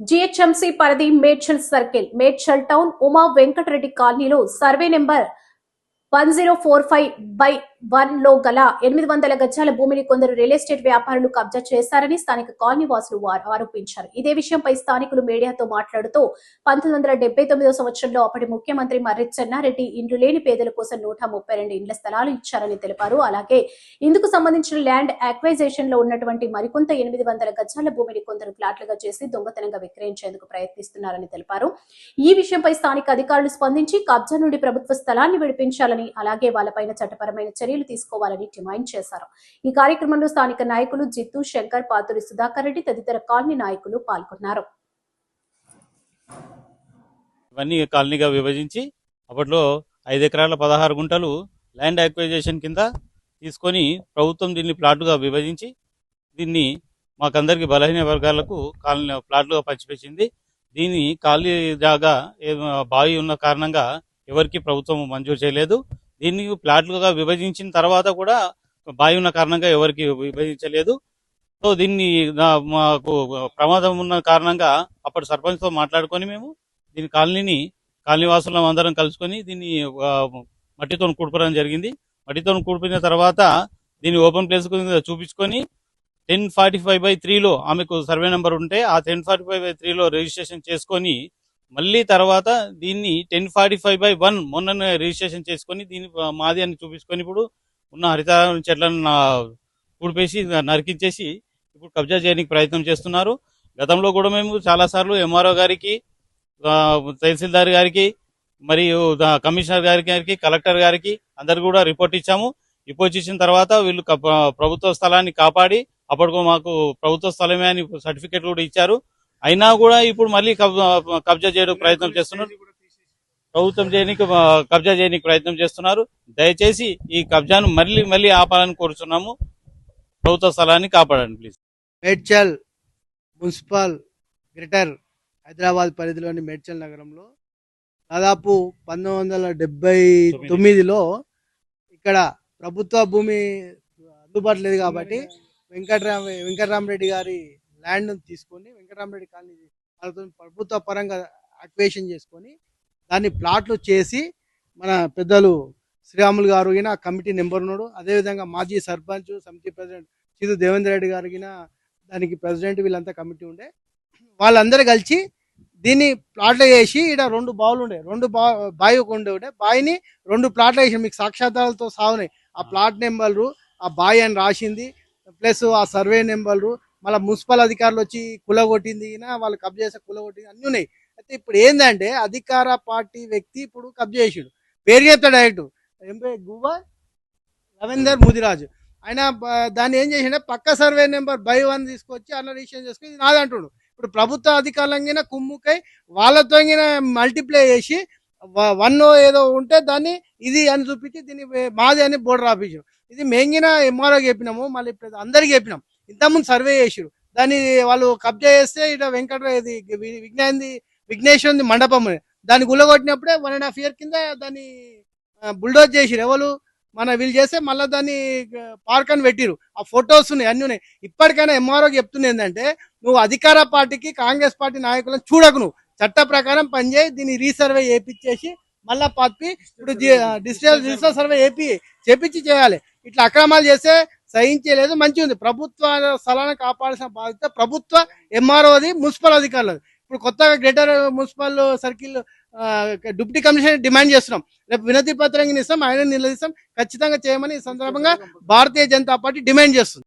GHMC పరిధి Medchal circle Medchal town Uma Venkatareddy కాలనీలో survey number one zero four five by వన్లో గల ఎనిమిది వందల గజాల భూమిని కొందరు రియల్ ఎస్టేట్ వ్యాపారులు కబ్జా చేశారని స్థానిక కాలనీ వాసులు వారు ఆరోపించారు. ఇదే విషయంపై స్థానికులు మీడియాతో మాట్లాడుతూ పంతొమ్మిది వందల డెబ్బై తొమ్మిదో సంవత్సరంలో అప్పటి ముఖ్యమంత్రి మర్రి చెన్నారెడ్డి ఇండ్లు లేని పేదల కోసం నూట ముప్పై రెండు ఇండ్ల స్థలాలు ఇచ్చారని తెలిపారు. అలాగే ఇందుకు సంబంధించిన ల్యాండ్ అక్వైజేషన్లో ఉన్నటువంటి మరికొంత ఎనిమిది వందల గజాల భూమిని కొందరు ఫ్లాట్లుగా చేసి దొంగతనంగా విక్రయించేందుకు ప్రయత్నిస్తున్నారని తెలిపారు. ఈ విషయంపై స్థానిక అధికారులు స్పందించి కబ్జా నుండి ప్రభుత్వ స్థలాన్ని విడిపించాలని అలాగే వాళ్ళపైన చట్టపరమైన చర్యలు తీసుకోవాలని డిమాండ్ చేశారు. ఈ కార్యక్రమంలో స్థానిక నాయకులు జిత్తు శంకర్ పాతురి సుధాకర్ రెడ్డి తదితర కాలనీ నాయకులు పాల్గొన్నారు. ఇవన్నీ కాలనీగా విభజించి అప్పట్లో ఐదు ఎకరాల పదహారు గుంటలు ల్యాండ్ యాక్వైజేషన్ కింద తీసుకొని ప్రభుత్వం దీన్ని ప్లాట్లుగా విభజించి దీన్ని మాకందరికి బలహీన వర్గాలకు కాలనీ ప్లాట్లుగా పంచిపెచ్చింది దీన్ని ఖాళీ జాగా బావి ఉన్న కారణంగా ఎవరికి ప్రభుత్వం మంజూరు చేయలేదు. దీన్ని ప్లాట్లుగా విభజించిన తర్వాత కూడా బావి ఉన్న కారణంగా ఎవరికి విభజించలేదు. సో దీన్ని మాకు ప్రమాదం ఉన్న కారణంగా అప్పటి సర్పంచ్తో మాట్లాడుకొని మేము దీని కాలనీని కాలనీ వాసులం అందరం కలుసుకొని దీన్ని మట్టితో కూడుకోవడం జరిగింది. మట్టితో కూడిపోయిన తర్వాత దీన్ని ఓపెన్ ప్లేస్ చూపించుకొని టెన్ ఫార్టీ ఫైవ్ బై త్రీలో ఆమెకు సర్వే నెంబర్ ఉంటే ఆ టెన్ ఫార్టీ ఫైవ్ బై త్రీలో రిజిస్ట్రేషన్ చేసుకొని మళ్ళీ తర్వాత దీన్ని ten forty five by one మొన్న రిజిస్ట్రేషన్ చేసుకొని దీన్ని మాది అని చూపించుకొని ఇప్పుడు ఉన్న హరితారం చెట్లను నా- కూడిపేసి నరికించేసి ఇప్పుడు కబ్జా చేయడానికి ప్రయత్నం చేస్తున్నారు. గతంలో కూడా మేము చాలా సార్లు ఎంఆర్ఓ గారికి తహసీల్దార్ గారికి మరియు కమిషనర్ గారి గారికి కలెక్టర్ గారికి అందరు కూడా రిపోర్ట్ ఇచ్చాము. రిపోర్ట్ ఇచ్చిన తర్వాత వీళ్ళు ప్రభుత్వ స్థలాన్ని కాపాడి అప్పటికో మాకు ప్రభుత్వ స్థలమే అని సర్టిఫికేట్ కూడా ఇచ్చారు. అయినా కూడా ఇప్పుడు మళ్ళీ కబ్జా చేయడానికి ప్రయత్నం చేస్తున్నారు. ప్రభుత్వం చేయడానికి కబ్జా చేయడానికి ప్రయత్నం చేస్తున్నారు. దయచేసి ఈ కబ్జాను మళ్ళీ మళ్ళీ ఆపాలని కోరుచున్నాము. ప్రభుత్వ స్థలాన్ని కాపాడండి please Medchal municipal greater Hyderabad పరిధిలోని మేడ్చల్ నగరంలో దాదాపు పంతొమ్మిది వందల డెబ్బై తొమ్మిదిలో ఇక్కడ ప్రభుత్వ భూమి అందుబాటు లేదు కాబట్టి వెంకటరామ వెంకటరామరెడ్డి గారి ల్యాండ్ తీసుకొని వెంకటరామరెడ్డి కాలనీ వాళ్ళతో ప్రభుత్వ పరంగా అక్వేషన్ చేసుకొని దాన్ని ప్లాట్లు చేసి మన పెద్దలు శ్రీరాములు గారు గిన కమిటీ నెంబర్ ఉన్నాడు. అదేవిధంగా మాజీ సర్పంచ్ సమితి ప్రెసిడెంట్ చిరు దేవేందర్ రెడ్డి గారు దానికి ప్రెసిడెంట్ వీళ్ళంతా కమిటీ ఉండే. వాళ్ళందరూ కలిసి దీన్ని ప్లాట్లు వేసి ఇక్కడ రెండు బావులు ఉండే. రెండు బా బావి ఒక ఉండే ఉండే బావిని రెండు ప్లాట్లు వేసి మీకు సాక్షాత్తాలతో సాగున్నాయి ఆ. ప్లాట్ నెంబర్లు ఆ బావి అని రాసింది. ప్లస్ ఆ సర్వే నెంబర్లు మళ్ళీ మున్సిపల్ అధికారులు వచ్చి కులగొట్టింది ఈయన వాళ్ళు కబ్జా కుల కులగొట్టింది అన్నీ ఉన్నాయి. అయితే ఇప్పుడు ఏంటంటే అధికార పార్టీ వ్యక్తి ఇప్పుడు కబ్జా చేసిండు. పేరు చెప్తాడు డైరెక్ట్ ఎంపీ పేరు? గువ్వా రవీందర్ ముదిరాజు. ఆయన దాన్ని ఏం చేసిండే? పక్క సర్వే నెంబర్ బై వన్ తీసుకొచ్చి అన్న రిజిస్ట్రేషన్ చేసుకుని ఇది నాది అంటుండు. ఇప్పుడు ప్రభుత్వ అధికారులంగిన కుమ్ముకై వాళ్ళతో మల్టిప్లై చేసి వన్ ఏదో ఉంటే దాన్ని ఇది అని చూపించి దీన్ని మాది అని బోర్డర్ ఆఫీసు ఇది మేంగిన ఎంఆర్ఓ చెప్పినాము మళ్ళీ ఇప్పుడు చెప్పినాం. ఇంతకుముందు సర్వే చేసిరు దాన్ని వాళ్ళు కబ్జా చేస్తే ఇక్కడ వెంకట విజ్ఞాంది విఘ్నేశ్వరుని మండపం దాన్ని గుల్లగొట్టినప్పుడే వన్ అండ్ హాఫ్ ఇయర్ కింద దాన్ని బుల్డోజ్ చేసిరు ఎవరు? మన వీళ్ళు చేస్తే మళ్ళీ దాన్ని పార్క్ అని పెట్టిరు ఆ ఫొటోస్ ఉన్నాయి అన్నీ ఉన్నాయి. ఇప్పటికైనా ఎంఆర్ఓ చెప్తుంది ఏంటంటే నువ్వు అధికార పార్టీకి కాంగ్రెస్ పార్టీ నాయకులను చూడకు నువ్వు. చట్ట ప్రకారం పనిచేయి దీన్ని రీసర్వే చేపించేసి మళ్ళా పప్పి ఇప్పుడు డిజిటల్ డిజిటల్ సర్వే ఏపీ చేపించి చేయాలి. ఇట్లా అక్రమాలు చేస్తే సహించలేదు మంచిగా ఉంది ప్రభుత్వ స్థలాన్ని కాపాడాల్సిన బాధ్యత ప్రభుత్వ ఎంఆర్ఓది మున్సిపల్ అధికారులది. ఇప్పుడు కొత్తగా greater municipal circle deputy commissioner demand చేస్తున్నాం. రేపు వినతి పత్రం ఇస్తాం ఆయన నిలదీస్తాం. ఖచ్చితంగా చేయమని ఈ సందర్భంగా భారతీయ జనతా పార్టీ డిమాండ్ చేస్తుంది.